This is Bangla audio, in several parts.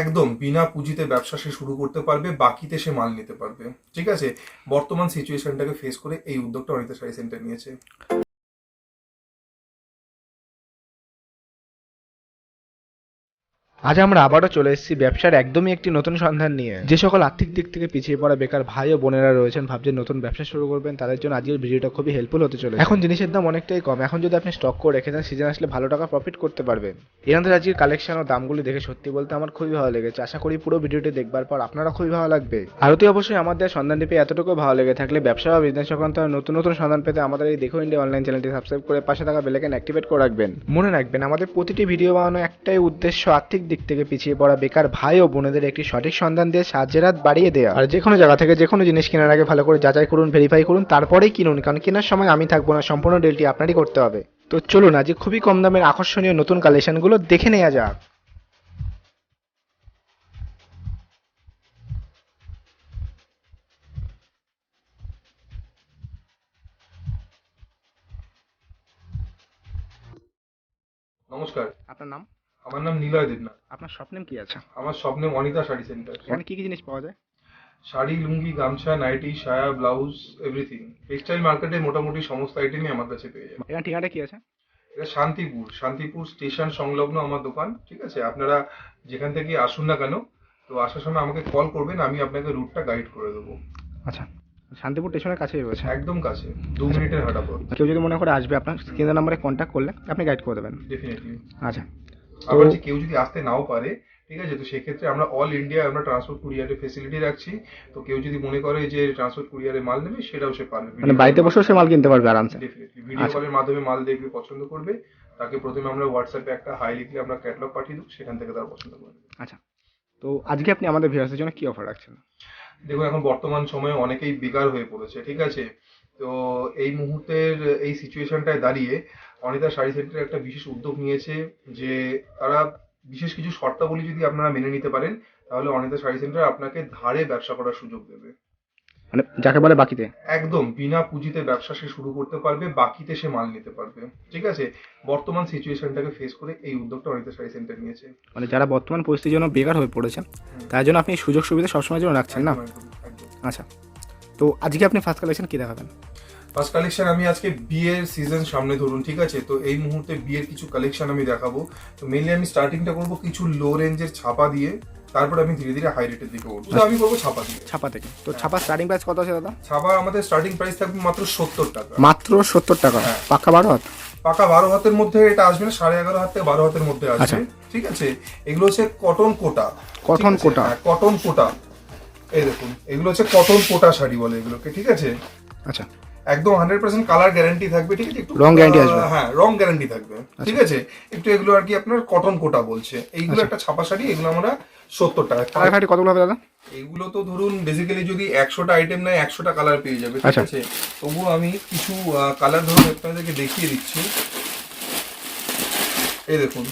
একদম বিনা পুঁজিতে ব্যবসা সে শুরু করতে পারবে, বাকিতে সে মাল নিতে পারবে। ঠিক আছে? বর্তমান সিচুয়েশনটাকে ফেস করে এই উদ্যোগটা অনিতা শাড়ি সেন্টার নিয়েছে। আজ আমরা আবারও চলে এসেছি ব্যবসার একদমই একটি নতুন সন্ধান নিয়ে। যে সকল আর্থিক দিক থেকে পিছিয়ে পড়া বেকার ভাই ও বোনেরা রয়েছেন ভাবছেন নতুন ব্যবসা শুরু করবেন, তাদের জন্য আজকের ভিডিওটা খুবই হেল্পফুল হতে চলেছে। এখন জিনিসের দাম অনেকটাই কম। এখন যদি আপনি স্টক করে রেখে দেন সিজন আসলে ভালো টাকা প্রফিট করতে পারবেন। এনাদের আজকের কালেকশন ও দামগুলি দেখে সত্যি বলতে আমার খুবই ভালো লেগেছে। আশা করি পুরো ভিডিওটি দেখবার পর আপনারা খুবই ভালো লাগবে। আরতি অবশ্যই আমাদের সন্ধানটি পেয়ে এতটুকু ভালো লেগে থাকলে ব্যবসা বা বিজনেস সংক্রান্ত নতুন নতুন সন্ধান পেতে আমাদের এই দেখো ইন্ডিয়া অনলাইন চ্যানেলটি সাবস্ক্রাইব করে পাশে থাকা বেলাইকন অ্যাক্টিভেট করে রাখবেন। মনে রাখবেন, আমাদের প্রতিটি ভিডিও বানানো একটাই উদ্দেশ্য আর্থিক দিক থেকে পিছিয়ে পড়া বেকার ভাই ও বোনেদের একটি সঠিক সন্ধান দিয়ে সাহায্যের হাত বাড়িয়ে দেওয়া আর যে কোনো জায়গা থেকে যে কোনো জিনিস কেনার আগে ভালো করে যাচাই করুন ভেরিফাই করুন তারপরেই কিনুন কারণ কেনার সময় আমি থাকব না সম্পূর্ণ ডিলটি আপনারই করতে হবে। তো চলুন আজ খুবই কম দামের আকর্ষণীয় নতুন কালেকশনগুলো দেখে নেওয়া যাক। নমস্কার। আপনার নাম? আমার নাম নিলয় দেবনাথ। আপনার স্বপ্নেম কি আছে? আমার স্বপ্নে অনিতা শাড়ি সেন্টার। এখানে কি কি জিনিস পাওয়া যায়? শাড়ি লুঙ্গি গামছা নাইটি সায়া ব্লাউজ এভরিথিং টেক্সটাইল মার্কেটে মোটামুটি সমস্ত আইটেমই আমার কাছে পেয়ে যাবেন। এখানে ঠিকানাটা কি আছে? এটা শান্তিপুর। শান্তিপুর স্টেশন সংলগ্ন আমার দোকান ঠিক আছে? আপনারা যেখান থেকে আসুন না কেন তো আসার সময় আমাকে কল করবেন আমি আপনাকে রুটটা গাইড করে দেবো। আচ্ছা। শান্তিপুর স্টেশনের কাছেই রয়েছে। একদম কাছে দু মিনিটের হাঁটা পথ কেউ যদি মনে করে আসবে আপনার স্ক্রিনের নাম্বারে কন্ট্যাক্ট করলে আপনি গাইড করে দেবেন। ডেফিনেটলি আচ্ছা। আবার যে কেউ যদি আসতে নাও পারে ঠিক আছে? তো সেক্ষেত্রে আমরা অল ইন্ডিয়া আমরা ট্রান্সপোর্ট কুরিয়ারের ফেসিলিটি রাখছি। তো কেউ যদি মনে করে যে ট্রান্সপোর্ট কুরিয়ারে মাল নেবে সেটাও সে পারবে। মানে বাড়িতে বসেও সে মাল কিনতে পারবে আরামসে। ডেফিনেটলি ভিডিও আচ্ছা। কলের মাধ্যমে মাল দেখবে পছন্দ করবে। তাকে প্রথমে আমরা হোয়াটসঅ্যাপে একটা হাই লিখলে আমরা ক্যাটালগ পাঠিয়ে দেবো সেখান থেকে তারা পছন্দ করবে। আচ্ছা। তো আজকে আপনি আমাদের ভিউয়ার্সের জন্য কি অফার রাখছেন? দেখুন এখন বর্তমান সময়ে অনেকেই বেকার হয়ে পড়েছে ঠিক আছে? তো এই মুহূর্তের এই সিচুয়েশনটায় দাঁড়িয়ে অনিতা শাড়ি সেন্টার একটা বিশেষ উদ্যোগ নিয়েছে যে তারা বিশেষ কিছু শর্তাবলী যদি আপনারা মেনে নিতে পারেন তাহলে অনিতা শাড়ি সেন্টার আপনাকে ধারে ব্যবসা করার সুযোগ দেবে। মানে যাকে বলে বাকিতে? একদম বিনা পুঁজিতে ব্যবসা সে শুরু করতে পারবে বাকিতে সে মাল নিতে পারবে। ঠিক আছে? বর্তমান সিচুয়েশনটাকে ফেস করে এই উদ্যোগটা অনিতা শাড়ি সেন্টার নিয়েছে। মানে যারা বর্তমান পরিস্থিতির জন্য বেকার হয়ে পড়েছে তার জন্য আপনি সুযোগ সুবিধা সবসময়ের জন্য রাখছেন না। আচ্ছা। তো আজকে আপনি ফার্স্ট কালেকশন কি দেখাবেন? ফার্স্ট কালেকশন আমি আজকে বিয়ের সিজন সামনে ধরুন ঠিক আছে? তো এই মুহূর্তে বিয়ের কিছু কালেকশন আমি দেখাবো। তো মেনলি আমি স্টার্টিংটা করব কিছু লো রেঞ্জের ছাপা দিয়ে তারপর আমি ধীরে ধীরে হাই রেটের দিকে উঠবো আমি করব ছাপা দিয়ে। ছাপা থেকে। তো ছাপা স্টার্টিং প্রাইস কত আছে দাদা? ছাপা আমাদের স্টার্টিং প্রাইস থাকবে মাত্র সত্তর টাকা। মাত্র সত্তর টাকা? হ্যাঁ। পাক্কা বারো হাত? পাকা বারো হাতের মধ্যে এটা আসবে না সাড়ে এগারো হাত থেকে বারো হাতের মধ্যে আচ্ছা। আসবে ঠিক আছে? এগুলো হচ্ছে cotton Kota cotton Kota. Cotton Kota এই দেখুন এগুলো হচ্ছে কটন কোটা শাড়ি বলে এগুলোকে ঠিক আছে? আচ্ছা। একদম হান্ড্রেড পার্সেন্ট কালার গ্যারান্টি থাকবে ঠিক আছে? একটু রং guarantee আসবে? হ্যাঁ রং গ্যারান্টি থাকবে ঠিক আছে? একটু এগুলো আর কি আপনার কটন কোটা বলছে। এইগুলো আচ্ছা। একটা ছাপা শাড়ি এগুলো আমরা সত্তর টাকা। কালার কতগুলো হবে দাদা? এগুলো তো ধরুন বেসিক্যালি যদি একশোটা আইটেম নেয় একশোটা কালার পেয়ে যাবে ঠিক আচ্ছা। আছে? তবুও আমি কিছু কালার ধরুন আপনাদেরকে দেখিয়ে দিচ্ছি। এই দেখুন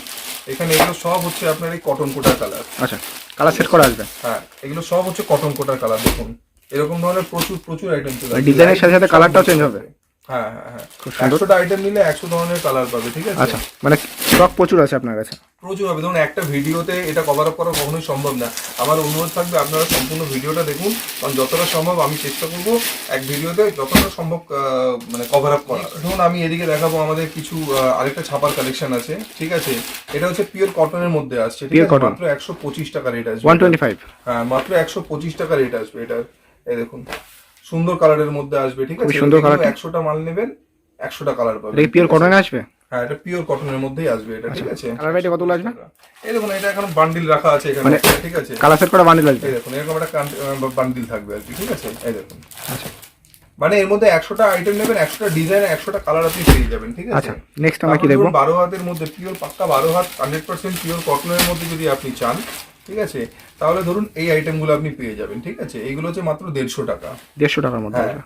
এখানে এগুলো সব হচ্ছে আপনার এই কটন কোটার কালার আচ্ছা কালার সেট করা আসবে। হ্যাঁ এগুলো সব হচ্ছে কটন কোটার কালার দেখুন। এরকম ধরনের প্রচুর প্রচুর আইটেম চলে এর সাথে সাথে colourটাও চেঞ্জ হবে? হ্যাঁ হ্যাঁ হ্যাঁ। একশোটা আইটেম নিলে একশো ধরনের কালার পাবে ঠিক আছে? আচ্ছা মানে স্টক প্রচুর আছে আপনার কাছে? প্রচুর হবে। ধরুন একটা ভিডিওতে এটা কভার আপ করা কখনোই সম্ভব না। আমার অনুরোধ থাকবে আপনারা সম্পূর্ণ ভিডিওটা দেখুন কারণ যতটা সম্ভব আমি চেষ্টা করব এক ভিডিওতে যতটা সম্ভব মানে কভার আপ করা ধরুন আমি এদিকে দেখাবো আমাদের কিছু আরেকটা ছাপার কালেকশন আছে ঠিক আছে? এটা হচ্ছে পিওর কটনের মধ্যে আসছে ঠিক আছে? মাত্র একশো পঁচিশ টাকা রেট আসবে। ওয়ান টোয়েন্টি ফাইভ হ্যাঁ মাত্র একশো পঁচিশ টাকা রেট আসবে এটার। এই দেখুন সুন্দর কালারের মধ্যে আসবে ঠিক আছে? সুন্দর colourটা। একশোটা মাল নেবেন একশোটা কালার পাবেন এটা পিওর কটনে আসবে? হ্যাঁ এটা পিওর কটনের মধ্যেই আসবে এটা ঠিক আছে? কালার ভ্যারাইটি কতগুলো আসবে? এই দেখুন এটা এখন বান্ডিল রাখা আছে এখানে মানে ঠিক আছে? কালার সেট করা বান্ডিল আসবে? এই দেখুন এরকম একটা বান্ডিল থাকবে আর কি ঠিক আছে? এই দেখুন। আচ্ছা। মানে এর মধ্যে একশোটা আইটেম নেবেন একশোটা ডিজাইন একশোটা কালার আপনি পেয়ে যাবেন ঠিক আছে? আচ্ছা নেক্সট আমরা কি দেখব? বারো হাতের মধ্যে পিওর পাক্কা বারো হাত হান্ড্রেড পার্সেন্ট পিওর কটনের মধ্যে যদি আপনি চান ঠিক আছে? তাহলে ধরুন এই আইটেমগুলো আপনি পেয়ে যাবেন ঠিক আছে? এইগুলো হচ্ছে মাত্র দেড়শো টাকা। দেড়শো টাকার মধ্যে হ্যাঁ।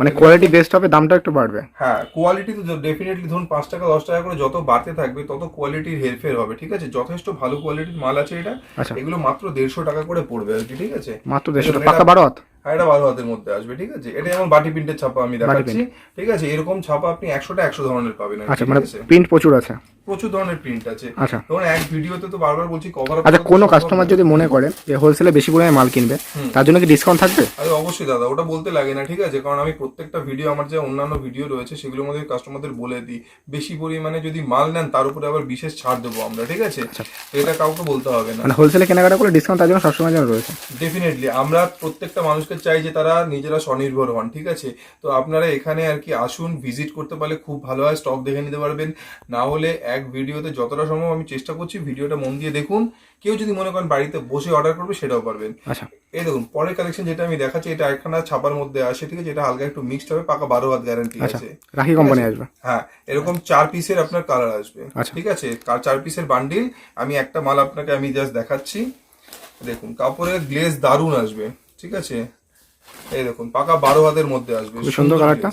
মানে কোয়ালিটি বেস্ট হবে দামটা একটু বাড়বে। হ্যাঁ কোয়ালিটি তো ডেফিনেটলি ধরুন পাঁচ টাকা দশ টাকা করে যত বাড়তে থাকবে তত কোয়ালিটির হেরফের হবে ঠিক আছে? যথেষ্ট ভালো কোয়ালিটির মাল আছে এটা। আচ্ছা। এগুলো মাত্র দেড়শো টাকা করে পড়বে আর কি ঠিক আছে? মাত্র দেড়শো টাকা। বারো হাত? হ্যাঁ এটা বারো হাতের মধ্যে আসবে ঠিক আছে? এটা যেমন বাটি প্রিন্টের ছাপা আমি দেখাচ্ছি ঠিক আছে? এরকম ছাপা আপনি একশোটা একশো ধরনের পাবেন আচ্ছা মানে প্রিন্ট প্রচুর আছে। প্রচুর ধরনের প্রিন্ট আছে। আচ্ছা। ধরুন এক ভিডিওতে তো বারবার বলছি কভার আচ্ছা কোনো কাস্টমার যদি মনে করে যে হোলসেলে বেশি পরিমাণে মাল কিনবে তার জন্য কি ডিসকাউন্ট থাকবে? আরে অবশ্যই দাদা ওটা বলতে লাগে না ঠিক আছে? কারণ আমি প্রত্যেকটা ভিডিও আমার যে অন্যান্য ভিডিও রয়েছে সেগুলোর মধ্যে কাস্টমারদের বলে দিই। বেশি পরিমাণে যদি মাল নেন তার উপরে আবার বিশেষ ছাড় দেবো আমরা ঠিক আছে? এটা কাউকে বলতে হবে না। মানে হোলসেলে কেনাকাটা করলে ডিসকাউন্ট তার জন্য সবসময় জন্য রয়েছে। ডেফিনেটলি আমরা প্রত্যেকটা মানুষকে চাই যে তারা নিজেরা স্বনির্ভর হন ঠিক আছে? তো আপনারা এখানে আর কি আসুন ভিজিট করতে পারলে খুব ভালো হয় স্টক দেখে নিতে পারবেন। না হলে এক ভিডিওতে যতটা সম্ভব আমি চেষ্টা করছি ভিডিওটা মন দিয়ে দেখুন। কেউ যদি মনে করেন বাড়িতে বসে অর্ডার করবে সেটাও পারবেন। আচ্ছা। এই দেখুন পরের কালেকশন যেটা আমি দেখাচ্ছি এটা একখানা ছাপার মধ্যে আসে ঠিক আছে? এটা হালকা একটু মিক্সড হবে পাকা বারো হাত গ্যারান্টি আচ্ছা আছে। রাখি কোম্পানি আসবে। হ্যাঁ এরকম চার পিসের আপনার কালার আসবে। আচ্ছা। ঠিক আছে? কার- চার পিসের বান্ডিল আমি একটা মাল আপনাকে আমি জাস্ট দেখাচ্ছি। দেখুন কাপড়ের গ্লেজ দারুণ আসবে ঠিক আছে? এই দেখুন পাকা বারো হাতের মধ্যে আসবে। সুন্দর কালারটা।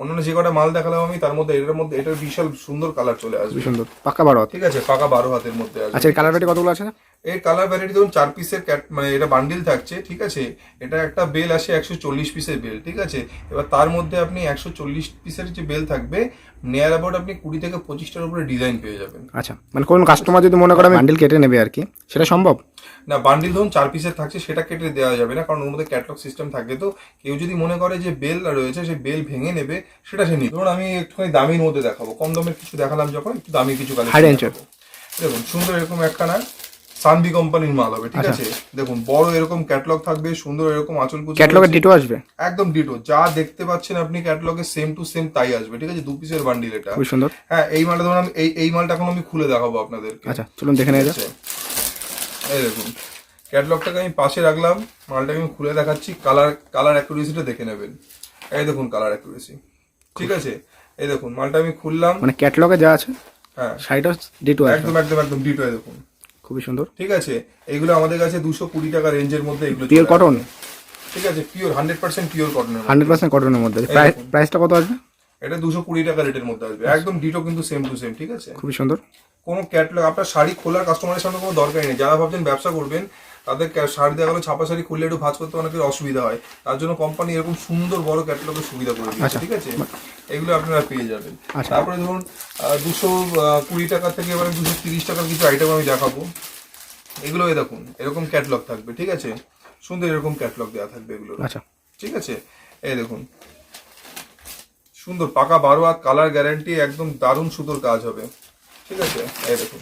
অন্যান্য যে কটা মাল দেখালাম আমি তার মধ্যে এটার মধ্যে এটার বিশাল সুন্দর কালার চলে আসবে। সুন্দর। পাকা বারো হাত? ঠিক আছে পাকা বারো হাতের মধ্যে আসবে। আচ্ছা কালার ভ্যারাইটি কতগুলো আছে? এর কালার ভ্যারাইটি ধরুন চার পিসের মানে এটা বান্ডিল থাকছে ঠিক আছে? এটা একটা বেল আসে একশো চল্লিশ পিসের বেল ঠিক আছে? এবার তার মধ্যে আপনি একশো চল্লিশ পিসের যে বেল থাকবে নেয়ার অ্যাবাউট আপনি কুড়ি থেকে পঁচিশটার উপরে ডিজাইন পেয়ে যাবেন। আচ্ছা মানে কোন কাস্টমার যদি মনে করে আমি বান্ডিল কেটে নেবে আর কি সেটা সম্ভব? না বান্ডিল ধরুন চার পিসের থাকছে সেটা কেটে দেওয়া যাবে না কারণ ওর মধ্যে ক্যাটলগ সিস্টেম থাকে তো। কেউ যদি মনে করে যে বেল রয়েছে সেই বেল ভেঙে নেবে সেটা সে নিবে। ধরুন আমি একটুখানি দামির মধ্যে দেখাবো কম দামের কিছু দেখালাম যখন একটু দামি কিছু। দেখুন সুন্দর এরকম একখানা সানবি কোম্পানির মাল হবে ঠিক আচ্ছা। আছে? দেখুন বড় এরকম ক্যাটলগ থাকবে সুন্দর এরকম আঁচল কুচি ক্যাটলগের ডিটো আসবে? একদম ডিটো যা দেখতে পাচ্ছেন আপনি ক্যাটলগে সেম টু সেম তাই আসবে ঠিক আছে? দু পিসের বান্ডিল এটা। খুবই সুন্দর। হ্যাঁ এই মালটা ধরুন আমি এই এই মালটা এখন আমি খুলে দেখাবো আপনাদেরকে। আচ্ছা চলুন দেখে নেওয়া যাক। আছে। এই দেখুন ক্যাটলগটাকে আমি পাশে রাখলাম মালটাকে আমি খুলে দেখাচ্ছি কালার কালার অ্যাকুরেসিটা দেখে নেবেন। এই দেখুন কালার অ্যাকুরেসি ঠিক আছে? এই দেখুন মালটা আমি খুললাম। মানে ক্যাটলগে যা আছে হ্যাঁ। সাইডও ডিটো আসবে একদম একদম একদম ডিটো দেখুন। খুবই সুন্দর। ঠিক আছে? এইগুলো আমাদের কাছে দুশো কুড়ি টাকা রেঞ্জের মধ্যে এগুলো পিওর কটন ঠিক আছে পিওর হান্ড্রেড পার্সেন্ট পিওর কটনের হান্ড্রেড পার্সেন্ট কটনের মধ্যে। প্রাইস প্রাইসটা কত আসবে? এটা দুশো কুড়ি টাকা রেটের মধ্যে আসবে। একদম ডিটো কিন্তু সেম টু সেম ঠিক আছে? খুবই সুন্দর। কোনো ক্যাটলগ আপনার শাড়ি খোলার কাস্টমারের সামনে কোনো দরকারই নেই। যারা ভাবছেন ব্যবসা করবেন তাদের শাড়ি দেওয়া গেলো ছাপা শাড়ি খুললে একটু ভাজ করতে অনেকের অসুবিধা হয়। তার জন্য কোম্পানি এরকম সুন্দর বড় ক্যাটলগের সুবিধা করে দিয়েছে আচ্ছা। ঠিক আছে? এগুলো আপনারা পেয়ে যাবেন। আচ্ছা। তারপরে ধরুন দুশো কুড়ি টাকা থেকে এবার দুশো তিরিশ টাকার কিছু আইটেম আমি দেখাবো। এগুলো দেখুন এরকম ক্যাটলগ থাকবে ঠিক আছে? সুন্দর এরকম ক্যাটলগ দেওয়া থাকবে এগুলো। আচ্ছা। ঠিক আছে? এই দেখুন। সুন্দর পাকা বারো হাত কালার গ্যারান্টি একদম দারুণ সুতোর কাজ হবে। ঠিক আছে? এই দেখুন।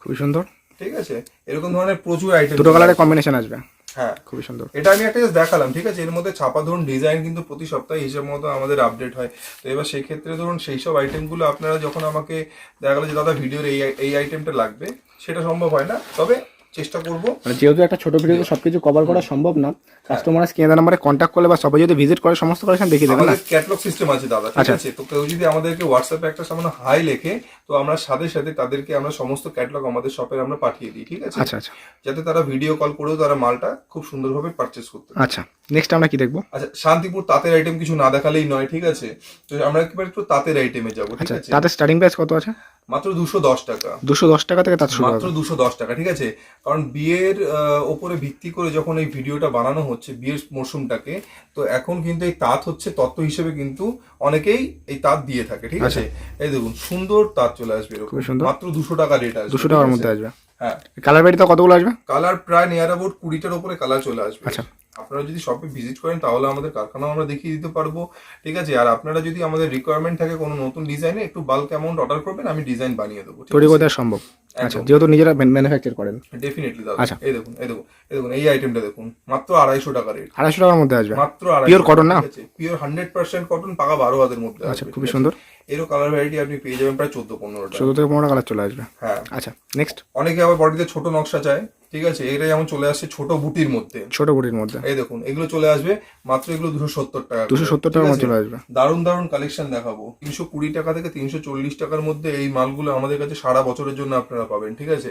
খুবই সুন্দর। ঠিক আছে? এরকম ধরনের প্রচুর আইটেম দুটো কালারের কম্বিনেশন আসবে। হ্যাঁ। খুবই সুন্দর। এটা আমি একটা দেখালাম ঠিক আছে? এর মধ্যে ছাপা ধরুন ডিজাইন কিন্তু প্রতি সপ্তাহে হিসেব মতো আমাদের আপডেট হয়। তো এবার সেই ক্ষেত্রে ধরুন সেই সব আইটেমগুলো আপনারা যখন আমাকে দেখা গেলো যে দাদা ভিডিওর এই এই আইটেমটা লাগবে সেটা সম্ভব হয় না। তবে চেষ্টা করব। মানে যেহেতু একটা ছোট ভিডিওতে সবকিছু কভার করা সম্ভব না কাস্টমার স্ক্রিনে নাম্বারে কন্ট্যাক্ট করলে বা সবাই যদি ভিজিট করে সমস্ত কালেকশন দেখিয়ে দেবে না? আমাদের ক্যাটলগ সিস্টেম আছে দাদা ঠিক আচ্ছা। আছে? তো কেউ যদি আমাদেরকে হোয়াটসঅ্যাপে একটা সামান্য হাই লেখে তো আমরা সাথে সাথে তাদেরকে আমরা সমস্ত ক্যাটলগ আমাদের শপে আমরা পাঠিয়ে দিই ঠিক আছে? আচ্ছা আচ্ছা। যাতে তারা ভিডিও কল করেও তারা মালটা খুব সুন্দরভাবে পারচেস করতে পারে। আচ্ছা নেক্সট আমরা কি দেখব? আচ্ছা শান্তিপুর তাঁতের আইটেম কিছু না দেখালেই নয় ঠিক আছে? তো আমরা একেবারে একটু তাঁতের আইটেমে যাব ঠিক আচ্ছা আছে? তাতে স্টার্টিং প্রাইস কত আছে? মাত্র দুশো দশ টাকা। দুশো দশ টাকা থেকে তার মাত্র দুশো দশ টাকা ঠিক আছে? কারণ বিয়ের আহ, ওপরে ভিত্তি করে যখন এই ভিডিওটা বানানো হচ্ছে বিয়ের মরশুমটাকে তো এখন কিন্তু এই তাঁত হচ্ছে তত্ত্ব হিসেবে কিন্তু অনেকেই এই তাঁত দিয়ে থাকে ঠিক আছে? এই দেখুন সুন্দর তাঁত চলে আসবে। আচ্ছা। মাত্র দুশো টাকা রেট আসবে দুশো টাকার মধ্যে আসবে। হ্যাঁ। কালার ভ্যারিটি কতগুলো আসবে? কালার প্রায় নিয়ার অ্যাবাউট কুড়িটার উপরে কালার চলে আসবে। আচ্ছা। আপনারা যদি শপে ভিজিট করেন তাহলে আমাদের কারখানাও আমরা দেখিয়ে দিতে পারব। ঠিক আছে? আর আপনারা যদি আমাদের রিকোয়ারমেন্ট থাকে কোনো নতুন ডিজাইনে একটু বাল্ক অ্যামাউন্ট অর্ডার করবেন আমি ডিজাইন বানিয়ে দেবো। তৈরি করে দেওয়া সম্ভব। আচ্ছা যেহেতু নিজেরা ম্যানুফ্যাকচার করেন। ডেফিনেটলি দাদা। আচ্ছা। এই দেখুন এই দেখুন এই দেখুন এই আইটেমটা দেখুন। মাত্র আড়াইশো টাকা রেট আড়াইশো টাকার মধ্যে আসবে। মাত্র আড়াইশো Pure cotton না? পিওর হান্ড্রেড পার্সেন্ট কটন পাকা বারো হাতের মধ্যে আচ্ছা খুবই সুন্দর। এরও কালার ভ্যারাইটি আপনি পেয়ে যাবেন প্রায় চোদ্দ পনেরোটা। চোদ্দ থেকে পনেরো কালার চলে আসবে। হ্যাঁ। আচ্ছা নেক্সট অনেকে আবার বডিতে ছোট নকশা চায় ঠিক আছে? এটা যেমন চলে আসছে ছোট বুটির মধ্যে। ছোট বুটির মধ্যে। এই দেখুন এগুলো চলে আসবে মাত্র এগুলো দুশো সত্তর টাকা দুশো সত্তর? মধ্যে চলে আসবে। দারুণ দারুণ কালেকশন দেখাবো। তিনশো কুড়ি টাকা থেকে তিনশো চল্লিশ টাকার মধ্যে এই মালগুলো আমাদের কাছে সারা বছরের জন্য আপনারা পাবেন ঠিক আছে?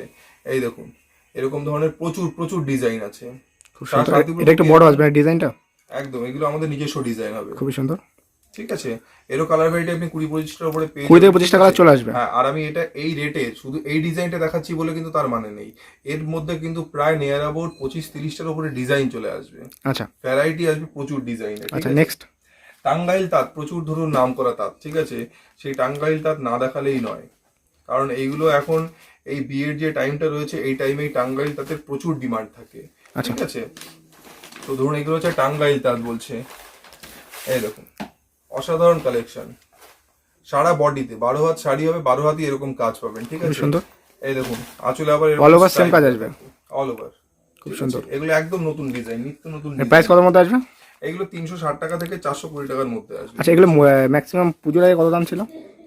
এই দেখুন এরকম ধরনের প্রচুর প্রচুর ডিজাইন আছে। এটা একটু বড় আসবে ডিজাইনটা একদম এগুলো আমাদের নিজস্ব ডিজাইন হবে। খুবই সুন্দর। ঠিক আছে? এরো কালার ভ্যারাইটি আপনি কুড়ি পঁচিশটার উপরে পেয়ে কুড়ি থেকে কালার আছে? চলে আসবে। হ্যাঁ আর আমি এটা এই রেটে শুধু এই ডিজাইনটা দেখাচ্ছি বলে কিন্তু তার মানে নেই। এর মধ্যে কিন্তু প্রায় নিয়ার অ্যাবাউট পঁচিশ তিরিশটার উপরে ডিজাইন চলে আসবে। আচ্ছা। ভ্যারাইটি আসবে প্রচুর ডিজাইনের আচ্ছা নেক্সট টাঙ্গাইল তাঁত প্রচুর ধরুন নাম করা তাঁত ঠিক আছে? সেই টাঙ্গাইল তাঁত না দেখালেই নয়। কারণ এইগুলো এখন এই বিয়ের যে টাইমটা রয়েছে এই টাইমে টাঙ্গাইল তাঁতের প্রচুর ডিমান্ড থাকে। আচ্ছা। ঠিক আছে? তো ধরুন এগুলো হচ্ছে টাঙ্গাইল তাঁত বলছে। এই দেখুন। অসাধারণ কালেকশন সারা বডিতে বারো হাত শাড়ি হবে বারো হাতই এরকম কাজ পাবেন ঠিক আছে? সুন্দর। এই দেখুন আঁচলে আবার All over same কাজ আসবে। অল ওভার খুব সুন্দর। এগুলো একদম নতুন ডিজাইন নিত্য নতুন প্রাইস কত মধ্যে আসবে? এগুলো তিনশো ষাট টাকা থেকে চারশো কুড়ি টাকার মধ্যে আসবে। আচ্ছা এগুলো ম্যাক্সিমাম পুজোর আগে কত দাম ছিল?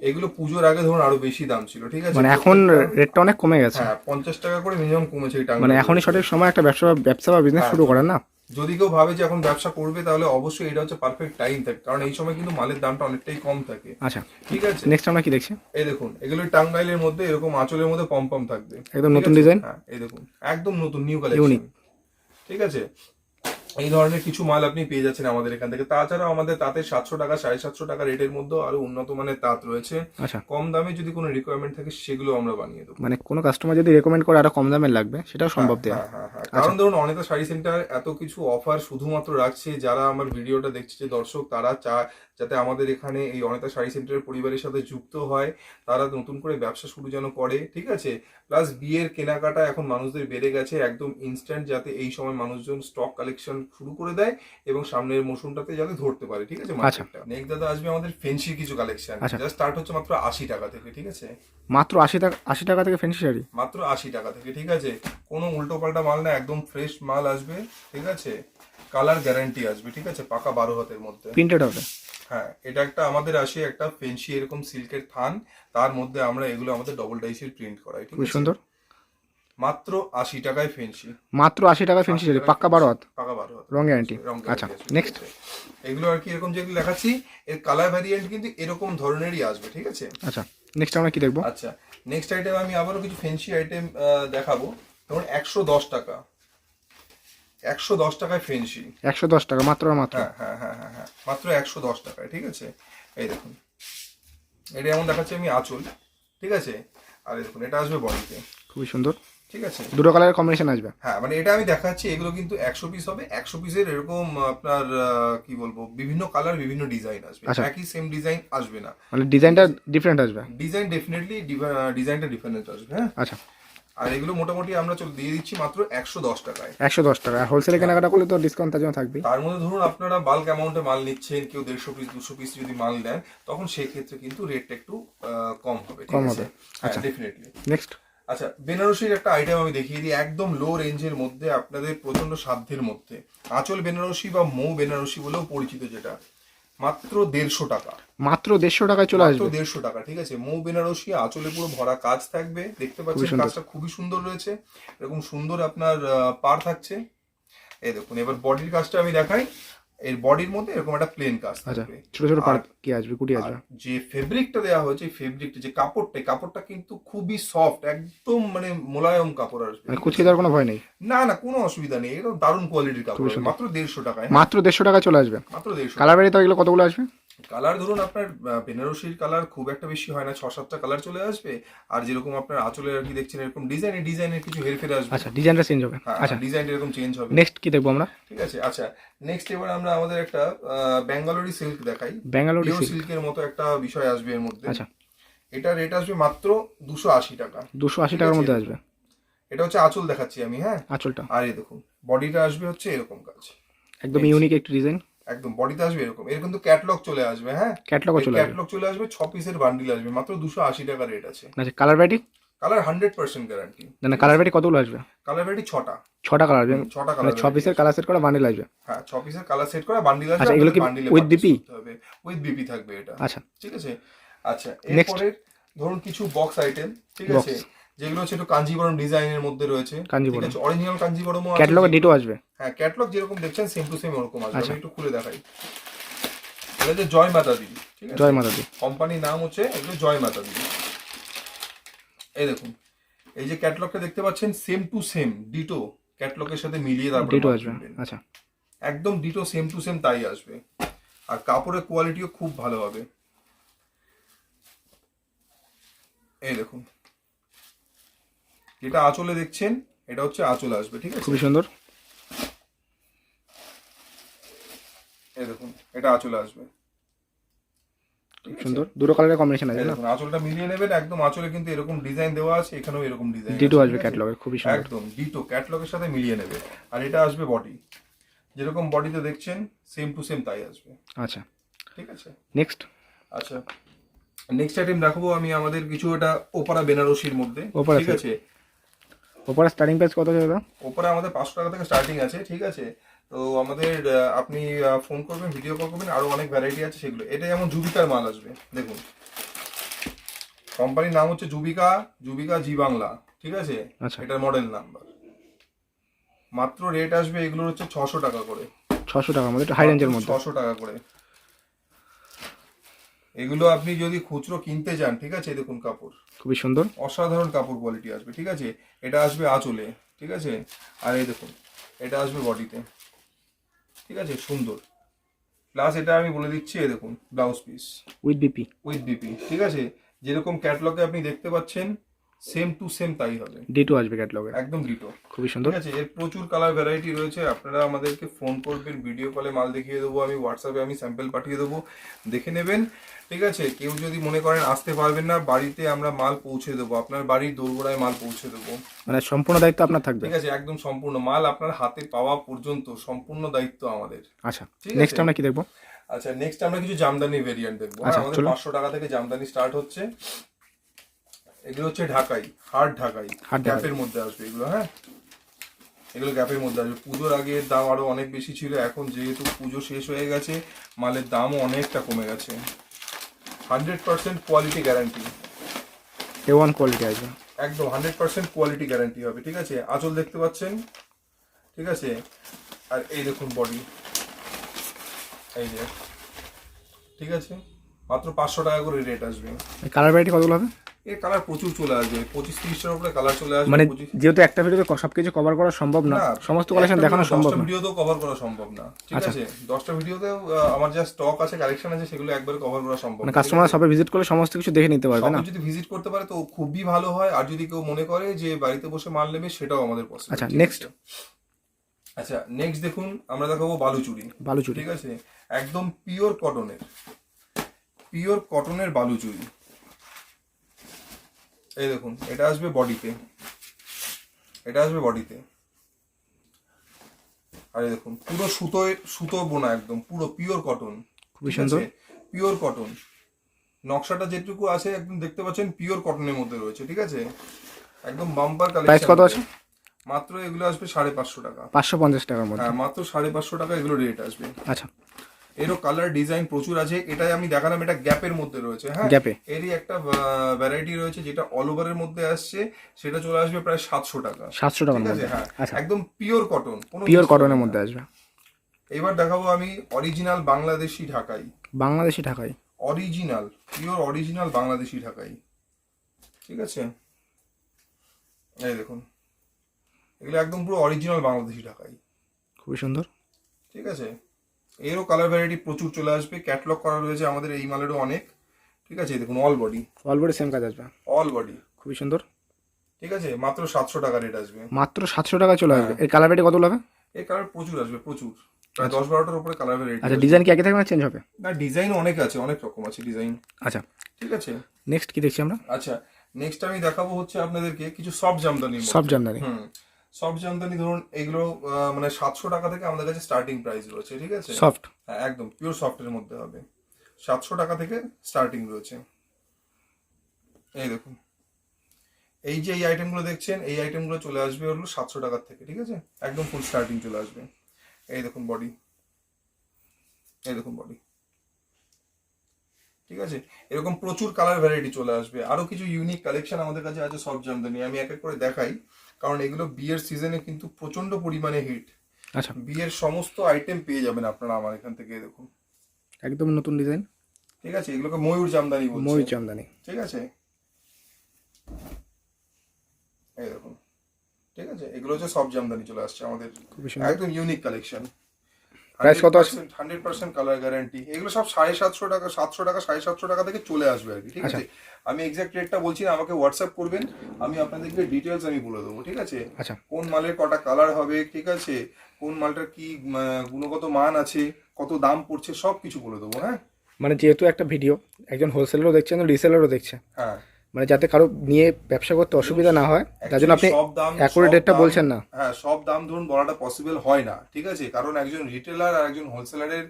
এগুলো পুজোর আগে ধরুন আরও বেশি দাম ছিল ঠিক আছে? মানে এখন রেটটা অনেক কমে গেছে। হ্যাঁ পঞ্চাশ টাকা করে মিনিমাম কমেছে এই টাঙ্গাইল মানে এখনই সঠিক সময় একটা ব্যবসা ব্যবসা বা বিজনেস শুরু করেন না? যদি কেউ ভাবে যে এখন ব্যবসা করবে তাহলে অবশ্যই এটা হচ্ছে পারফেক্ট টাইম থাকে কারণ এই সময় কিন্তু মালের দামটা অনেকটাই কম থাকে। আচ্ছা ঠিক আছে? নেক্সট আমরা কি দেখছি? এই দেখুন এগুলো টাঙ্গাইলের মধ্যে এরকম আঁচলের মধ্যে পম পম থাকবে। একদম নতুন ডিজাইন হ্যাঁ এই দেখুন একদম নতুন নিউ কালেকশন। ঠিক আছে? এই ধরনের কিছু মাল আপনি পেয়ে যাচ্ছেন আমাদের এখান থেকে। তাছাড়াও আমাদের তাঁতের সাতশো টাকা সাড়ে সাতশো টাকা রেটের মধ্যে আরও উন্নত মানের তাঁত রয়েছে। আচ্ছা। কম দামে যদি কোনো রিকোয়ারমেন্ট থাকে সেগুলো আমরা বানিয়ে দেবো। মানে কোনো কাস্টমার যদি রেকমেন্ড করে আরও কম দামে লাগবে সেটাও সম্ভব দেওয়া হ্যাঁ, হ্যাঁ, হ্যাঁ। কারণ ধরুন অনেকটা শাড়ি সেন্টার এত কিছু অফার শুধুমাত্র রাখছে যারা আমার ভিডিওটা দেখছে যে দর্শক তারা চায় যাতে আমাদের এখানে এই অনেতা শাড়ি সেন্টারের পরিবারের সাথে যুক্ত হয় তারা নতুন করে ব্যবসা শুরু যেন করে ঠিক আছে? প্লাস বিয়ের কেনাকাটা এখন মানুষদের বেড়ে গেছে একদম ইনস্ট্যান্ট যাতে এই সময় মানুষজন স্টক কালেকশন শুরু করে দেয় এবং সামনের মৌসুমটাতে যাতে ধরতে পারে ঠিক আছে? মার্কেটটা নেক্সট দাদা আসবে আমাদের ফেন্সির কিছু কালেকশন আচ্ছা। স্টার্ট হচ্ছে মাত্র আশি টাকা থেকে ঠিক আছে? মাত্র আশি টাকা আশি টাকা থেকে ফেন্সি শাড়ি? মাত্র আশি টাকা থেকে ঠিক আছে? কোনো উল্টো পাল্টা মাল না একদম ফ্রেশ মাল আসবে ঠিক আছে? কালার গ্যারান্টি আসবে ঠিক আছে? পাকা বারো হাতের মধ্যে। প্রিন্টেড হবে। হ্যাঁ এটা একটা আমাদের আসে একটা ফেন্সি এরকম সিল্কের থান তার মধ্যে আমরা এগুলো আমাদের ডবল ডাইসের প্রিন্ট করাই ঠিক খুব আছে? সুন্দর। মাত্র আশি টাকায় ফেন্সি মাত্র আশি টাকা ফেন্সি শাড়ি পাক্কা বারো হাত? পাকা বারো হাত। রং গ্যারান্টি রং আচ্ছা guarantee আসবে, নেক্সট আছে? এগুলো আর কি এরকম যেগুলো দেখাচ্ছি এর কালার ভ্যারিয়েন্ট কিন্তু এরকম ধরনেরই আসবে ঠিক আছে? আচ্ছা নেক্সট আমরা কি দেখব? আচ্ছা নেক্সট আইটেম আমি আবারও কিছু ফেন্সি আইটেম দেখাবো। ধরুন একশো দশ টাকা। একশো দশ টাকায় ফেন্সি একশো দশ টাকা মাত্র মাত্র। হ্যাঁ হ্যাঁ হ্যাঁ হ্যাঁ হ্যাঁ মাত্র একশো দশ টাকায় ঠিক আছে? এই দেখুন। এটা এমন দেখাচ্ছি আমি আঁচল ঠিক আছে? আর দেখুন এটা আসবে বডিতে। খুবই সুন্দর। ঠিক আছে? দুটো কালারের কম্বিনেশন আসবে। হ্যাঁ মানে এটা আমি দেখাচ্ছি এগুলো কিন্তু একশো পিস হবে। একশো পিসের এরকম আপনার কি বলব বিভিন্ন কালার বিভিন্ন ডিজাইন আসবে। আচ্ছা। একই সেম ডিজাইন আসবে না। মানে ডিজাইনটা ডিফারেন্ট আসবে। ডিজাইন ডেফিনেটলি ডিজাইনটা ডিফারেন্ট আসবে হ্যাঁ? আচ্ছা। আর এগুলো মোটামুটি আমরা চল দিয়ে দিচ্ছি মাত্র একশো দশ টাকায়। একশো দশ টাকা। হোলসেলে কেনাকাটা করলে তো ডিসকাউন্ট তার জন্য থাকবেই। তার মধ্যে ধরুন আপনারা বাল্ক অ্যামাউন্টে মাল নিচ্ছেন কেউ দেড়শো পিস দুশো পিস যদি মাল নেন তখন সেই ক্ষেত্রে কিন্তু রেটটা একটু কম হবে কম হবে। হ্যাঁ আচ্ছা। ডেফিনেটলি নেক্সট আচ্ছা বেনারসির একটা আইটেম আমি দেখিয়ে দিই একদম লো রেঞ্জের মধ্যে আপনাদের প্রচণ্ড সাধ্যের মধ্যে। আঁচল বেনারসি বা মৌ বেনারসি বলেও পরিচিত যেটা। মাত্র দেড়শো টাকা। মাত্র দেড়শো টাকায় চলে আসবে। দেড়শো টাকা ঠিক আছে? মৌ বেনারসি আঁচলে পুরো ভরা কাজ থাকবে। দেখতে পাচ্ছেন। কাজটা খুবই সুন্দর রয়েছে। এরকম সুন্দর আপনার পার থাকছে। এই দেখুন এবার বডির কাজটা আমি দেখাই। এর বডির মধ্যে এরকম একটা প্লেন কাজ আচ্ছা থাকবে। ছোট ছোট পার্ট কি আসবে? কুটি আসবে? যে ফেব্রিকটা দেওয়া হয়েছে ফেব্রিকটা যে কাপড়টা কাপড়টা কিন্তু খুবই সফট একদম মানে মোলায়ম কাপড় আসবে। মানে কুচকে যাওয়ার কোনো ভয় নেই? না না কোনো অসুবিধা নেই। এটা দারুণ কোয়ালিটির কাপড়। মাত্র দেড়শো টাকায়। মাত্র দেড়শো টাকা চলে আসবে? মাত্র দেড়শো কালার বেরিয়ে তো এগুলো কতগুলো আসবে? কালার ধরুন আপনার বেনারসির কালার খুব একটা বেশি হয় না ছ সাতটা কালার চলে আসবে আর যেরকম আপনার আঁচলের আর কি দেখছেন এরকম ডিজাইনের ডিজাইনের কিছু হেরফের আসবে। আচ্ছা ডিজাইনটা চেঞ্জ হবে। হ্যাঁ আচ্ছা। ডিজাইন এরকম চেঞ্জ হবে। নেক্সট কি দেখব আমরা? ঠিক আছে আচ্ছা নেক্সট এবার আমরা আমাদের একটা ব্যাঙ্গালোরি সিল্ক দেখাই। ব্যাঙ্গালোর সিল্কের মতো একটা বিষয় আসবে এর মধ্যে। আচ্ছা। এটা রেট আসবে মাত্র দুশো আশি টাকা। দুশো আশি টাকার মধ্যে আসবে। এটা হচ্ছে আঁচল দেখাচ্ছি আমি হ্যাঁ? আঁচলটা। আর এই দেখুন বডিটা আসবে হচ্ছে এরকম কাজ। একদম ইউনিক একটি ডিজাইন একদম বডিতে আসবে এরকম। এর কিন্তু ক্যাটলগ চলে আসবে হ্যাঁ? ক্যাটলগ চলে আসবে। ক্যাটলগ চলে আসবে ছ পিসের বান্ডিল আসবে মাত্র দুশো আশি টাকা রেট আছে। আচ্ছা colour variety colour hundred percent guarantee না না কালার ভ্যারাইটি কতগুলো আসবে? কালার ভ্যারাইটি ছটা। ছটা কালার আসবে। ছটা মানে কালার ছ পিসের কালার সেট করা বান্ডিল আসবে। হ্যাঁ ছ পিসের কালার সেট করা বান্ডিল আসবে আচ্ছা, এগুলো কি with BP? উইথ বিপি থাকবে এটা। আচ্ছা। ঠিক আছে? আচ্ছা. এরপরে ধরুন কিছু বক্স আইটেম ঠিক আছে? যেগুলো হচ্ছে একটু কাঞ্জিবরম ডিজাইনের মধ্যে রয়েছে। কাঞ্জিবরম। আছে অরিজিনাল কাঞ্জিবরমও আছে ক্যাটলগে ডিটো আসবে? হ্যাঁ ক্যাটলগ যেরকম দেখছেন সেম টু সেম ওরকম আসবে। আচ্ছা। আমি একটু খুলে দেখাই। এটা হচ্ছে জয় মাতা দি ঠিক আছে? জয় মাতা দি কোম্পানির নাম হচ্ছে এগুলো জয় মাতা দি এই দেখুন এই যে ক্যাটলগটা দেখতে পাচ্ছেন সেম টু সেম ডিটো ক্যাটলগের সাথে মিলিয়ে তারপরে ডিটো আসবে আচ্ছা। একদম ডিটো সেম টু সেম তাই আসবে। আর কাপড়ের কোয়ালিটিও খুব ভালো হবে। এই দেখুন যেটা আঁচলে দেখছেন এটা হচ্ছে আঁচলে আসবে ঠিক আছে? খুবই সুন্দর। এই দেখুন এটা আঁচলে আসবে। সুন্দর দুটো কালারের কম্বিনেশন আছে না? আঁচলটা মিলিয়ে নেবেন একদম আঁচলে কিন্তু এরকম ডিজাইন দেওয়া আছে এখানেও এরকম ডিজাইন ডিটো আসবে খুবই সুন্দর। একদম ডিটো ক্যাটলগের সাথে মিলিয়ে নেবে। আর এটা আসবে বডি যেরকম বডিতে দেখছেন সেম টু সেম তাই আসবে। আচ্ছা। ঠিক আছে? নেক্সট আচ্ছা। নেক্সট আইটেম দেখাবো আমি আমাদের কিছু এটা ওপারা বেনারসির মধ্যে। ঠিক আছে? ওপরে স্টার্টিং প্রাইস কত আছে দাদা ওপারে আমাদের পাঁচশো টাকা থেকে স্টার্টিং আছে ঠিক আছে? তো আমাদের আপনি ফোন করবেন ভিডিও কল করবেন আরও অনেক ভ্যারাইটি আছে সেগুলো। এটা যেমন জুবিকার মাল আসবে দেখুন। কোম্পানির নাম হচ্ছে জুবিকা জুবিকা জি বাংলা ঠিক আছে? আচ্ছা। এটার মডেল নাম্বার মাত্র রেট আসবে এগুলোর হচ্ছে ছশো টাকা করে। ছশো টাকা মধ্যে হাই রেঞ্জের মধ্যে। ছশো টাকা করে। এগুলো আপনি যদি খুচরো কিনতে যান ঠিক আছে? দেখুন কাপড়। খুবই সুন্দর। অসাধারণ কাপড় কোয়ালিটি আসবে ঠিক আছে? এটা আসবে আঁচলে ঠিক আছে? আর এই দেখুন এটা আসবে বডিতে ঠিক আছে? সুন্দর। প্লাস এটা আমি বলে দিচ্ছি এই দেখুন blouse piece with BP with BP ঠিক আছে? যেরকম ক্যাটলগে আপনি দেখতে পাচ্ছেন সেম টু সেম তাই হবে। ডিটো আসবে ক্যাটলগের একদম ডিটো খুবই সুন্দর। ঠিক আছে এর প্রচুর কালার ভ্যারাইটি রয়েছে। আপনারা আমাদেরকে ফোন করবেন ভিডিও কলে মাল দেখিয়ে দেবো আমি হোয়াটসঅ্যাপে আমি স্যাম্পল পাঠিয়ে দেবো দেখে নেবেন। ঠিক আছে কেউ যদি মনে করেন আসতে পারবেন না বাড়িতে আমরা মাল পৌঁছে দেবো আপনার বাড়ির দোরগোড়ায় মাল পৌঁছে দেবো। মানে সম্পূর্ণ দায়িত্ব আপনার থাকবে। ঠিক আছে একদম সম্পূর্ণ। মাল আপনার হাতে পাওয়া পর্যন্ত সম্পূর্ণ দায়িত্ব আমাদের। আচ্ছা নেক্সট আমরা কি দেখব? আচ্ছা নেক্সট আমরা কিছু জামদানি ভেরিয়েন্ট দেখব। হ্যাঁ, আচ্ছা, আমাদের পাঁচশো টাকা থেকে জামদানি স্টার্ট হচ্ছে। এগুলো হচ্ছে ঢাকাই হার্ড ঢাকাই। গ্যাপের মধ্যে আসবে এগুলো হ্যাঁ? এগুলো গ্যাপের মধ্যে আসবে। পুজোর আগে দাম আরও অনেক বেশি ছিল এখন যেহেতু পুজো শেষ হয়ে গেছে মালের দামও অনেকটা কমে গেছে। Hundred percent quality guarantee. A one quality আসবে। একদম হান্ড্রেড পার্সেন্ট কোয়ালিটি গ্যারান্টি হবে ঠিক আছে? আঁচল দেখতে পাচ্ছেন? ঠিক আছে? আর এই দেখুন বডি। এই যে ঠিক আছে? মাত্র পাঁচশো টাকা করে রেট আসবে। কালার ভ্যারাইটি কতগুলো হবে? এর কালার প্রচুর চলে আসবে। পঁচিশ তিরিশটার উপরে কালার চলে আসবে মানে যেহেতু একটা ভিডিওতে সবকিছু কভার করা সম্ভব না সমস্ত কালেকশন দেখানো সম্ভব না। ভিডিওতেও কভার করা সম্ভব না ঠিক আচ্ছা। আছে? দশটা ভিডিওতেও আমার যা স্টক আছে কালেকশন আছে সেগুলো একবারে কভার করা সম্ভব মানে না, কাস্টমার? সবাই ভিজিট করলে সমস্ত কিছু দেখে নিতে পারবে না? যদি ভিজিট করতে পারে তো খুবই ভালো হয়। আর যদি কেউ মনে করে যে বাড়িতে বসে মাল নেবে সেটাও আমাদের পছন্দ আচ্ছা, next। আচ্ছা নেক্সট দেখুন আমরা দেখাবো বালুচুরি। বালুচুরি। ঠিক আছে? একদম পিওর কটনের পিওর কটনের বালুচুরি। এই দেখুন এটা আসবে বডিতে এটা আসবে বডিতে আর এই দেখুন পুরো সুতোয় সুতো বোনা একদম পুরো পিওর কটন খুবই সুন্দর। পিওর কটন নকশাটা যেটুকু আছে একদম দেখতে পাচ্ছেন পিওর কটনের মধ্যে রয়েছে ঠিক আছে? একদম বাম্পার কালেকশন কত আছে? মাত্র এগুলো আসবে সাড়ে পাঁচশো টাকা। পাঁচশো পঞ্চাশ টাকার মধ্যে। হ্যাঁ মাত্র সাড়ে পাঁচশো টাকা এগুলো রেট আসবে। আচ্ছা। এরও কালার ডিজাইন প্রচুর আছে। এটাই আমি দেখালাম এটা গ্যাপের মধ্যে রয়েছে হ্যাঁ? এরই একটা ভ্যারাইটি রয়েছে যেটা অল ওভারের মধ্যে আসছে। সেটা চলে আসবে প্রায় সাতশো টাকা। সাতশো মধ্যে। হ্যাঁ আচ্ছা। একদম পিওর কটন পিওর কটনের মধ্যে আসবে। এবার দেখাবো আমি অরিজিনাল বাংলাদেশি ঢাকাই। বাংলাদেশি ঢাকায় অরিজিনাল পিওর অরিজিনাল বাংলাদেশি ঢাকাই। ঠিক আছে? এই দেখুন। এগুলো একদম পুরো অরিজিনাল বাংলাদেশি ঢাকাই। খুবই সুন্দর। ঠিক আছে? এরও কালার ভ্যারাইটি প্রচুর চলে আসবে। ক্যাটলগ করা রয়েছে আমাদের এই মালেরও অনেক। ঠিক আছে? দেখুন all body all body same কাজ আসবে। অল বডি খুবই সুন্দর। ঠিক আছে? মাত্র সাতশো টাকা রেট আসবে। মাত্র সাতশো টাকা চলে আসবে। এর কালার ভ্যারাইটি কতগুলো হবে এই কালার প্রচুর আসবে প্রচুর। প্রায় দশ বারোটার উপরে কালার ভ্যারাইটি আচ্ছা ডিজাইন কি একই থাকবে না চেঞ্জ হবে? না ডিজাইন অনেক আছে অনেক রকম আছে ডিজাইন আচ্ছা। ঠিক আছে? নেক্সট কি দেখছি আমরা? আচ্ছা নেক্সট আমি দেখাবো হচ্ছে আপনাদেরকে কিছু সব জামদানি সব জামদানি। হুম। সব জামদানি ধরুন এগুলো মানে সাতশো টাকা থেকে আমাদের কাছে স্টার্টিং প্রাইস রয়েছে ঠিক আছে? সফট হ্যাঁ একদম পিওর সফটের মধ্যে হবে। সাতশো টাকা থেকে স্টার্টিং রয়েছে। এই দেখুন। এই যে এই আইটেমগুলো দেখছেন এই আইটেমগুলো চলে আসবে হলো সাতশো টাকার থেকে ঠিক আছে? একদম ফুল স্টার্টিং চলে আসবে। এই দেখুন বডি এই দেখুন বডি ঠিক আছে? এরকম প্রচুর কালার ভ্যারাইটি চলে আসবে। আরও কিছু ইউনিক কালেকশন আমাদের কাছে আছে সব জামদানি। আমি এক এক করে দেখাই। কারণ এগুলো বিয়ের সিজনে কিন্তু প্রচণ্ড পরিমাণে হিট আচ্ছা। বিয়ের সমস্ত আইটেম পেয়ে যাবেন আপনারা আমার এখান থেকে দেখুন। একদম নতুন ডিজাইন ঠিক আছে এগুলোকে ময়ূর জামদানি বলছে। ময়ূর জামদানি। ঠিক আছে? এই দেখুন। ঠিক আছে এগুলো হচ্ছে সব জামদানি চলে আসছে আমাদের। একদম ইউনিক কালেকশন Price কত আছে? হান্ড্রেড পার্সেন্ট কালার গ্যারান্টি এগুলো সব সাড়ে সাতশো টাকা সাতশো টাকা সাড়ে সাতশো টাকা থেকে চলে আসবে আর কি ঠিক আচ্ছা। আছে? আমি এক্সাক্ট রেটটা বলছি না আমাকে হোয়াটসঅ্যাপ করবেন আমি আপনাদেরকে ডিটেলস আমি বলে দেবো ঠিক আছে? আচ্ছা। কোন মালের কটা কালার হবে ঠিক আছে? কোন মালটার কি গুণগত মান আছে কত দাম পড়ছে সব কিছু বলে দেবো হ্যাঁ? মানে যেহেতু একটা ভিডিও একজন হোলসেলারও দেখছে একজন রিসেলারও দেখছে। হ্যাঁ। মানে যাতে কারও নিয়ে ব্যবসা করতে অসুবিধা না হয় তার জন্য আপনি অ্যাকুরেট রেটটা বলছেন না। হ্যাঁ সব দাম ধরুন বলাটা পসিবল হয় না ঠিক আছে? কারণ একজন রিটেলার আর একজন হোলসেলারের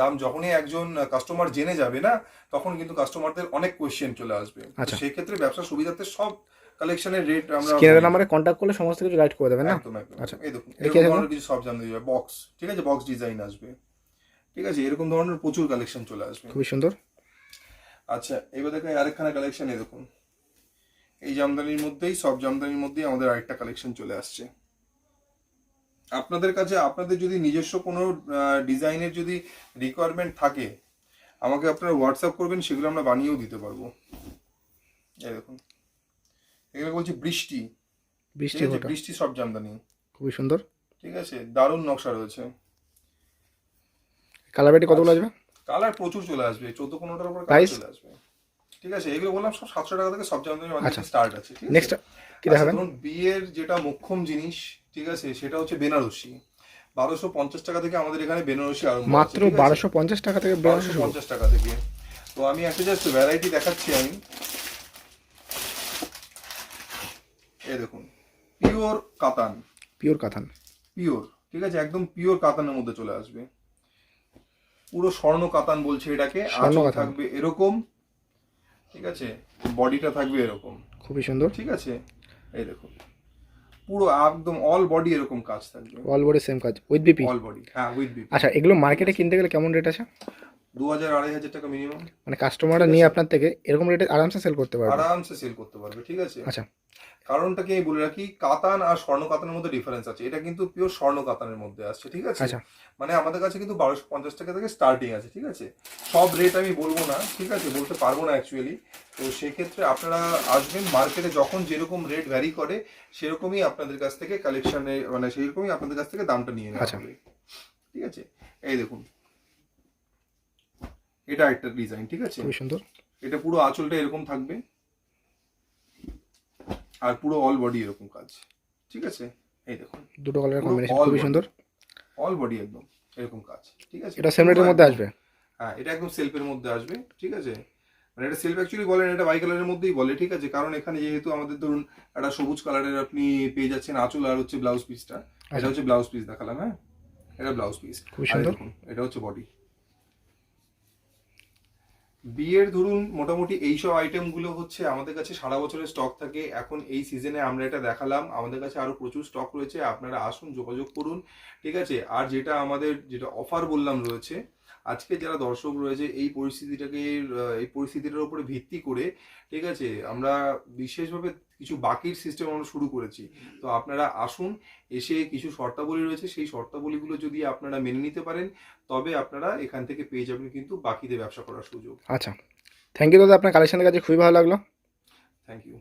দাম যখনই একজন কাস্টমার জেনে যাবে না তখন কিন্তু কাস্টমারদের অনেক কোয়েশ্চেন চলে আসবে। আচ্ছা। সেই ক্ষেত্রে ব্যবসা সুবিধাতে সব কালেকশনের রেট আমরা স্ক্রিনের নাম্বারে কন্ট্যাক্ট করলে সমস্ত কিছু গাইড করে দেবেন না? একদম একদম আচ্ছা। এই দেখুন এরকম ধরনের কিছু সব জানতে যাবে বক্স ঠিক আছে? বক্স ডিজাইন আসবে। ঠিক আছে? এরকম ধরনের প্রচুর কালেকশন চলে আসবে। খুবই সুন্দর। আচ্ছা এবার দেখেন আরেকখানা কালেকশন দেখুন। এই জামদানির মধ্যেই সব জামদানির মধ্যেই আমাদের আরেকটা কালেকশন চলে আসছে। আপনাদের কাছে আপনাদের যদি নিজস্ব কোনো ডিজাইনের যদি রিকোয়ারমেন্ট থাকে আমাকে আপনারা হোয়াটসঅ্যাপ করবেন সেগুলো আমরা বানিয়েও দিতে পারব। এই দেখুন। এগুলো বলছি বৃষ্টি। বৃষ্টি বৃষ্টি সব জামদানি। খুবই সুন্দর। ঠিক আছে? দারুণ নকশা রয়েছে। কালার বেটি কতগুলো আসবে? কালার প্রচুর চলে আসবে। চোদ্দ পনেরোটার উপর চলে আসবে। ঠিক আছে এগুলো বললাম সব সাতশো টাকা থেকে সব আচ্ছা। স্টার্ট আছে ঠিক নেক্সট কি আচ্ছা, দেখাবেন? বিয়ের যেটা মোক্ষম জিনিস ঠিক আছে সেটা হচ্ছে বেনারসি। বারোশো পঞ্চাশ টাকা থেকে আমাদের এখানে বেনারসি আরম্ভ মাত্র বারোশো পঞ্চাশ টাকা থেকে বারোশো পঞ্চাশ টাকা থেকে। তো আমি একটা জাস্ট ভ্যারাইটি দেখাচ্ছি আমি। এই দেখুন পিওর কাতান। পিওর কাতান। পিওর ঠিক আছে? একদম পিওর কাতানের মধ্যে চলে আসবে। পুরো স্বর্ণ কাতান বলছে এটাকে আঁচল থাকবে এরকম। ঠিক আছে? বডিটা থাকবে এরকম। খুবই সুন্দর। ঠিক আছে? এই দেখুন। পুরো একদম অল বডি এরকম কাজ থাকবে। অল বডি সেম কাজ উইথ বিপি অল বডি হ্যাঁ উইথ বিপি আচ্ছা এগুলো মার্কেটে কিনতে গেলে কেমন রেট আছে? দু হাজার আড়াই হাজার টাকা মিনিমাম মানে কাস্টমাররা নিয়ে আপনার থেকে এরকম রেটে আরামসে সেল করতে পারবে। আরামসে সেল করতে পারবে ঠিক আছে? আচ্ছা। কারণটা কি আমি বলে রাখি কাতান আর স্বর্ণ কাতানের মধ্যে ডিফারেন্স আছে। এটা কিন্তু পিওর স্বর্ণ কাতানের মধ্যে আসছে ঠিক আছে? আচ্ছা। মানে আমাদের কাছে কিন্তু বারোশো পঞ্চাশ টাকা থেকে স্টার্টিং আছে ঠিক আছে? সব রেট আমি বলব না ঠিক আছে? বলতে পারব না অ্যাকচুয়ালি তো সেক্ষেত্রে আপনারা আসবেন মার্কেটে যখন যেরকম রেট ভ্যারি করে সেরকমই আপনাদের কাছ থেকে কালেকশনে মানে সেরকমই আপনাদের কাছ থেকে দামটা নিয়ে নেওয়া আচ্ছা। হবে। ঠিক আছে? এই দেখুন। এটা একটা ডিজাইন ঠিক আছে? সুন্দর। এটা পুরো আঁচলটা এরকম থাকবে। আর পুরো অল বডি এরকম কাজ। ঠিক আছে? এই দেখুন। দুটো কালারের কম্বিনেশন খুবই সুন্দর। অল বডি একদম এরকম কাজ। ঠিক আছে? এটা সেমরেটের মধ্যে আসবে? হ্যাঁ এটা একদম সেলফের মধ্যে আসবে। ঠিক আছে? মানে এটা সেলফ অ্যাকচুয়ালি বলেন এটা বাই কালারের মধ্যেই বলে। ঠিক আছে? কারণ এখানে যেহেতু আমাদের ধরুন একটা সবুজ কালারের আপনি পেয়ে যাচ্ছেন আঁচল আর হচ্ছে ব্লাউজ পিসটা এটা আচ্ছা। হচ্ছে ব্লাউজ পিস দেখালাম হ্যাঁ? এটা ব্লাউজ পিস খুব সুন্দর। এটা হচ্ছে বডি বিয়ের ধরুন, মোটামুটি এইসব আইটেমগুলো হচ্ছে আমাদের কাছে সারা বছরের স্টক থাকে। এখন এই সিজনে আমরা এটা দেখালাম। আমাদের কাছে আরও প্রচুর স্টক রয়েছে। আপনারা আসুন, যোগাযোগ করুন, ঠিক আছে? আর যেটা আমাদের, যেটা অফার বললাম রয়েছে আজকে যারা দর্শক রয়েছে এই পরিস্থিতিটাকে এই পরিস্থিতিটার উপরে ভিত্তি করে ঠিক আছে আমরা বিশেষভাবে কিছু বাকির সিস্টেম আমরা শুরু করেছি। তো আপনারা আসুন এসে কিছু শর্তাবলী রয়েছে সেই শর্তাবলীগুলো যদি আপনারা মেনে নিতে পারেন তবে আপনারা এখান থেকে পেয়ে যাবেন কিন্তু বাকিতে ব্যবসা করার সুযোগ। আচ্ছা। থ্যাংক ইউ দাদা। আপনার কালেকশনের কাছে খুবই ভালো লাগল। Thank you